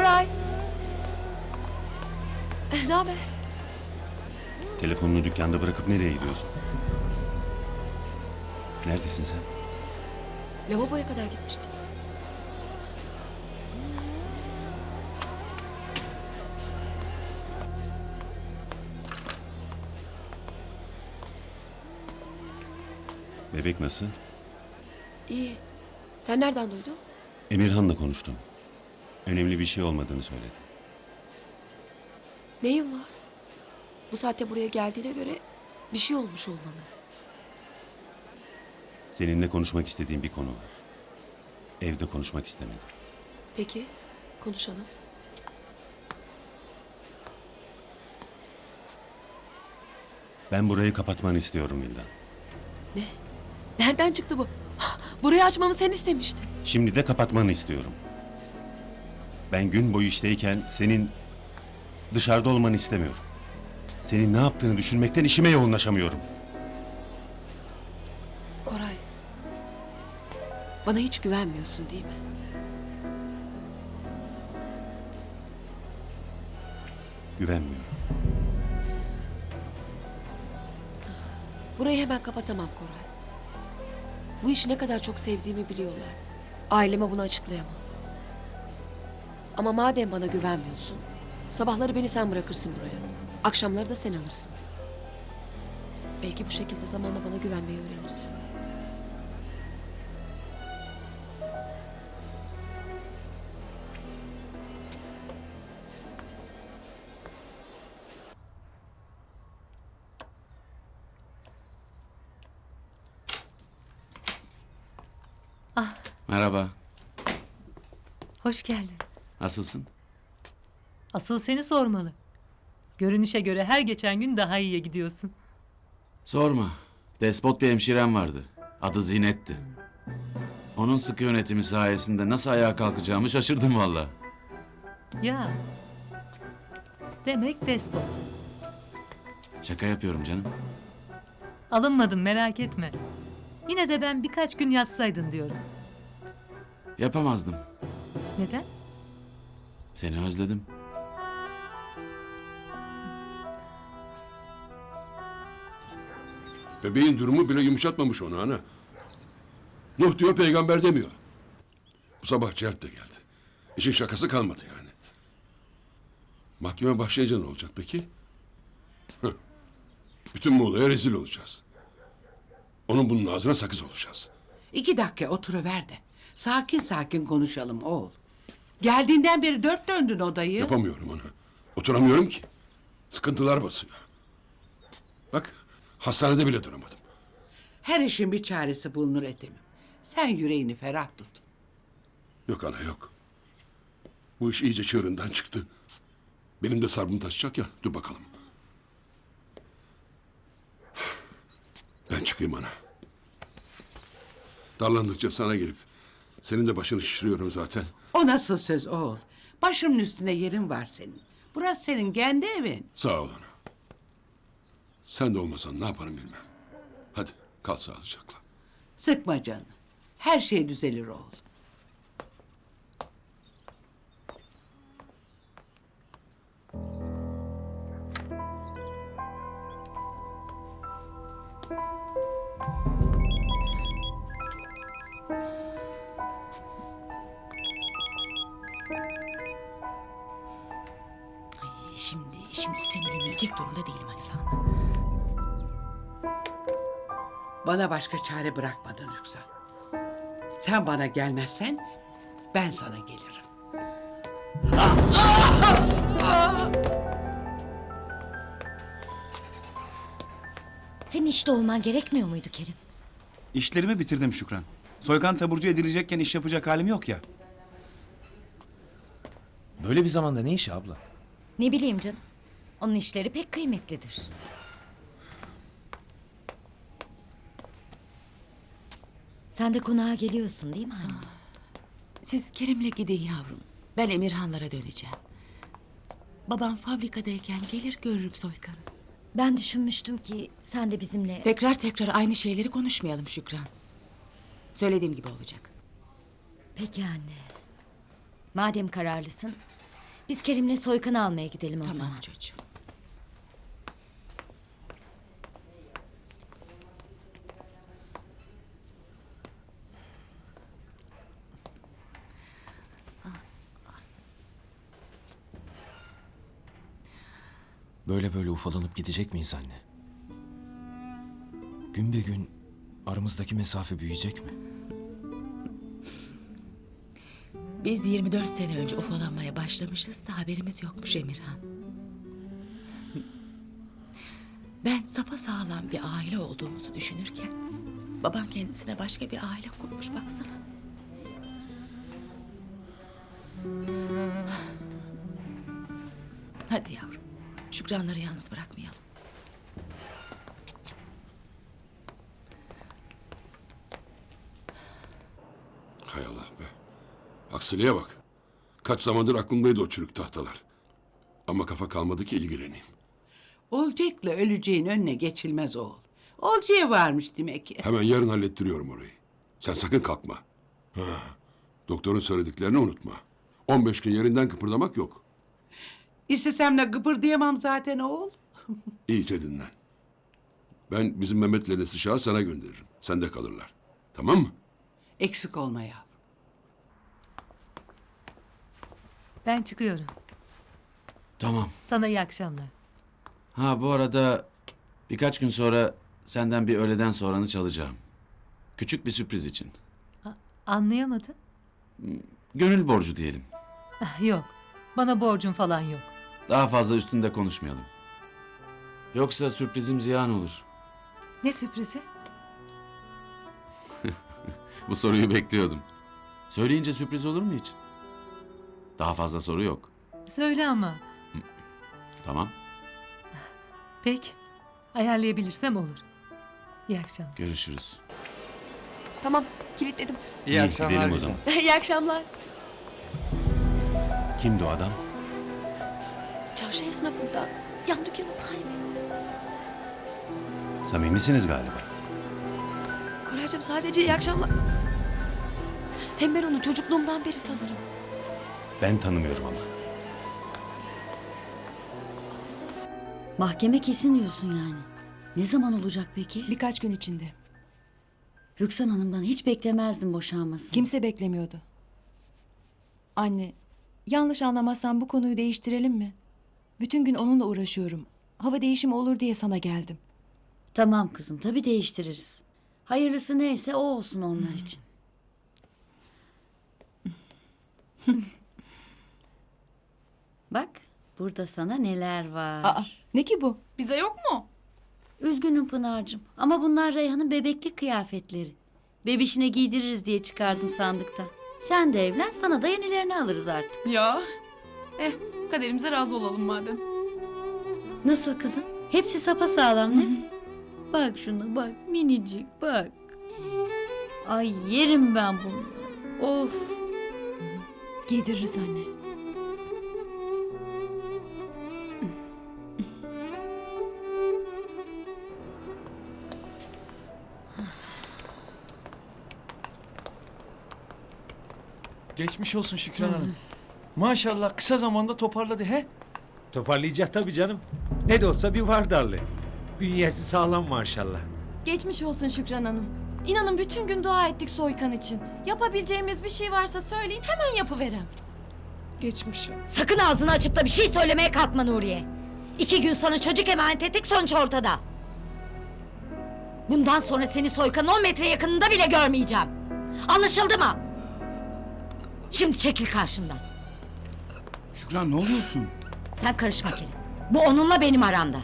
Koray. Eh, Ne haber? Telefonunu dükkanda bırakıp nereye gidiyorsun? Neredesin sen? Lavaboya kadar gitmiştim. Bebek nasıl? İyi. Sen nereden duydun? Emirhan'la konuştum. Önemli bir şey olmadığını söyledi. Neyin var? Bu saatte buraya geldiğine göre bir şey olmuş olmalı. Seninle konuşmak istediğim bir konu var. Evde konuşmak istemedim. Peki, konuşalım. Ben burayı kapatmanı istiyorum Vildan. Nereden çıktı bu? Burayı açmamı sen istemiştin. Şimdi de kapatmanı istiyorum. Ben gün boyu işteyken senin dışarıda olmanı istemiyorum. Senin ne yaptığını düşünmekten işime yoğunlaşamıyorum. Koray. Bana hiç güvenmiyorsun değil mi? Güvenmiyorum. Burayı hemen kapatamam Koray. Bu işi ne kadar çok sevdiğimi biliyorlar. Aileme bunu açıklayamam. Ama madem bana güvenmiyorsun, sabahları beni sen bırakırsın buraya. Akşamları da sen alırsın. Belki bu şekilde zamanla bana güvenmeyi öğrenirsin. Merhaba. Hoş geldin. Nasılsın? Asıl seni sormalı. Görünüşe göre her geçen gün daha iyiye gidiyorsun. Sorma. Despot bir hemşirem vardı. Adı Zinet'ti. Onun sıkı yönetimi sayesinde nasıl ayağa kalkacağımı şaşırdım valla. Ya. Demek despot. Şaka yapıyorum canım. Alınmadım merak etme. Yine de ben birkaç gün yatsaydın diyorum. Yapamazdım. Neden? Seni özledim. Bebeğin durumu bile yumuşatmamış onu ana. Nuh diyor peygamber demiyor. Bu sabah Celp de geldi. İşin şakası kalmadı yani. Mahkeme başlayınca ne olacak peki? Hıh. Bütün Muğla'ya rezil olacağız. Onun bunun ağzına sakız olacağız. İki dakika oturuver de. Sakin sakin konuşalım oğul. Geldiğinden beri dört döndün odayı. Yapamıyorum onu. Oturamıyorum ki. Sıkıntılar basıyor. Bak hastanede bile duramadım. Her işin bir çaresi bulunur Ethem'im. Sen yüreğini ferah tut. Yok ana yok. Bu iş iyice çığırından çıktı. Benim de sarbım taşacak ya. Dur bakalım. Ben çıkayım ana. Darlandıkça sana gelip senin de başını şişiriyorum zaten. O nasıl söz oğul? Başımın üstünde yerin var senin. Burası senin kendi evin. Sağ ol ana. Sen de olmasan ne yaparım bilmem. Hadi kal sağlıcakla. Sıkma canını. Her şey düzelir oğul. Şimdi, seni dinleyecek durumda değilim Hanife Hanım. Bana başka çare bırakmadın Yüksel. Sen bana gelmezsen ben sana gelirim. Senin işte olman gerekmiyor muydu Kerim? İşlerimi bitirdim Şükran. Soykan taburcu edilecekken iş yapacak halim yok ya. Böyle bir zamanda ne işi abla? Ne bileyim canım. Onun işleri pek kıymetlidir. Sen de konağa geliyorsun değil mi anne? Siz Kerim'le gidin yavrum. Ben Emirhanlara döneceğim. Babam fabrikadayken gelir görürüm Soykan'ı. Ben düşünmüştüm ki sen de bizimle... Tekrar tekrar aynı şeyleri konuşmayalım Şükran. Söylediğim gibi olacak. Peki anne. Madem kararlısın, Biz Kerim'le Soykan'ı almaya gidelim o Tamam zaman. çocuğum. Böyle böyle ufalanıp gidecek miyiz anne? Gün be gün aramızdaki mesafe büyüyecek mi? Biz 24 sene önce ufalanmaya başlamışız da haberimiz yokmuş Emirhan. Ben sapasağlam bir aile olduğumuzu düşünürken... ...baban kendisine başka bir aile kurmuş baksana. Hadi yavrum, Şükranları yalnız bırakmayalım. Hay Allah be. Aksiliğe bak. Kaç zamandır aklımdaydı o çürük tahtalar. Ama kafa kalmadı ki ilgileneyim. Olacakla öleceğin önüne geçilmez oğul. Olacağı varmış demek ki. Hemen yarın hallettiriyorum orayı. Sen sakın kalkma. Ha, doktorun söylediklerini unutma. 15 gün yerinden kıpırdamak yok. İstesem de gıpırdayamam zaten oğul. İyice dinlen. Ben bizim Mehmet'le Nesişah'ı sana gönderirim. Sende kalırlar. Tamam mı? Eksik olma yavrum. Ben çıkıyorum. Tamam. Sana iyi akşamlar. Ha bu arada birkaç gün sonra senden bir öğleden sonranı çalacağım. Küçük bir sürpriz için. Anlayamadım. Gönül borcu diyelim. Ah, Yok. Bana borcun falan yok. Daha fazla üstünde konuşmayalım. Yoksa sürprizim ziyan olur. Ne sürprizi? Bu soruyu bekliyordum. Söyleyince sürpriz olur mu hiç? Daha fazla soru yok. Söyle ama. Tamam. Peki. Ayarlayabilirsem olur. İyi akşamlar. Görüşürüz. Tamam kilitledim. İyi, gidelim o zaman. İyi akşamlar. Kimdi o adam? Çarşı esnafından. Yan dükkanın sahibi. Samimisiniz galiba. Koraycığım sadece iyi akşamlar. Hem ben onu çocukluğumdan beri tanırım. Ben tanımıyorum ama. Mahkeme kesin diyorsun yani. Ne zaman olacak peki? Birkaç gün içinde. Rüksan Hanım'dan hiç beklemezdim boşanmasını. Kimse beklemiyordu. Anne, yanlış anlamazsan bu konuyu değiştirelim mi? Bütün gün onunla uğraşıyorum. Hava değişimi olur diye sana geldim. Tamam kızım tabii değiştiririz. Hayırlısı neyse o olsun onlar için. Bak burada sana neler var. Aa, ne ki bu? Bize yok mu? Üzgünüm Pınar'cığım ama bunlar Reyhan'ın bebeklik kıyafetleri. Bebişine giydiririz diye çıkardım sandıkta. Sen de evlen sana da yenilerini alırız artık. Ya. Eh kaderimize razı olalım madem. Nasıl kızım? Hepsi sapasağlam değil mi? Bak şuna bak minicik bak. Ay yerim ben bunu. Of. Giydiririz anne. Geçmiş olsun Şükran Hanım. Maşallah kısa zamanda toparladı he? Toparlayacak tabii canım. Ne de olsa bir vardarlı. Bünyesi sağlam maşallah. Geçmiş olsun Şükran Hanım. İnanın bütün gün dua ettik Soykan için. Yapabileceğimiz bir şey varsa söyleyin hemen yapıverem. Sakın ağzını açıp da bir şey söylemeye kalkma Nuriye. İki gün sana çocuk emanet ettik sonuç ortada. Bundan sonra seni soykanın 10 metre yakınında bile görmeyeceğim. Anlaşıldı mı? Şimdi çekil karşımdan. Şükran ne oluyorsun? Sen karışma Kerim. Bu onunla benim aramda.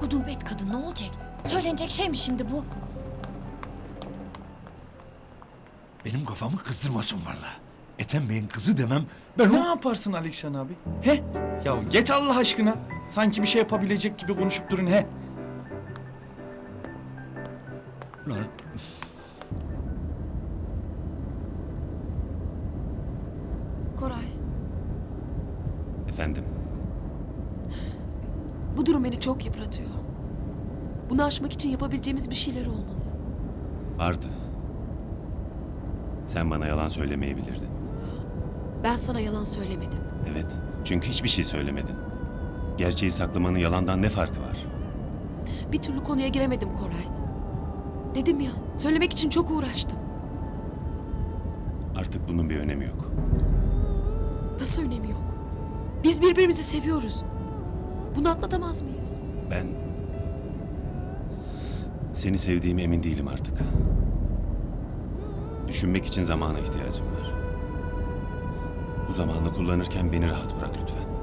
Gudubet kadın ne olacak? Söylenecek şey mi şimdi bu? Benim kafamı kızdırmasın valla. Ethem Bey'in kızı demem. Ben Ne o... yaparsın Alişan abi? He? Ya geç Allah aşkına. Sanki bir şey yapabilecek gibi konuşup durun he. Lan, Koray. Efendim. Bu durum beni çok yıpratıyor. Bunu aşmak için yapabileceğimiz bir şeyler olmalı. Vardı. Sen bana yalan söylemeyebilirdin. Ben sana yalan söylemedim. Evet, çünkü hiçbir şey söylemedin. Gerçeği saklamanın yalandan ne farkı var? Bir türlü konuya giremedim Koray. Dedim ya, söylemek için çok uğraştım. Artık bunun bir önemi yok. Nasıl önemi yok? Biz birbirimizi seviyoruz. Bunu atlatamaz mıyız? Ben... Seni sevdiğime emin değilim artık. Düşünmek için zamana ihtiyacım var. Bu zamanı kullanırken beni rahat bırak lütfen.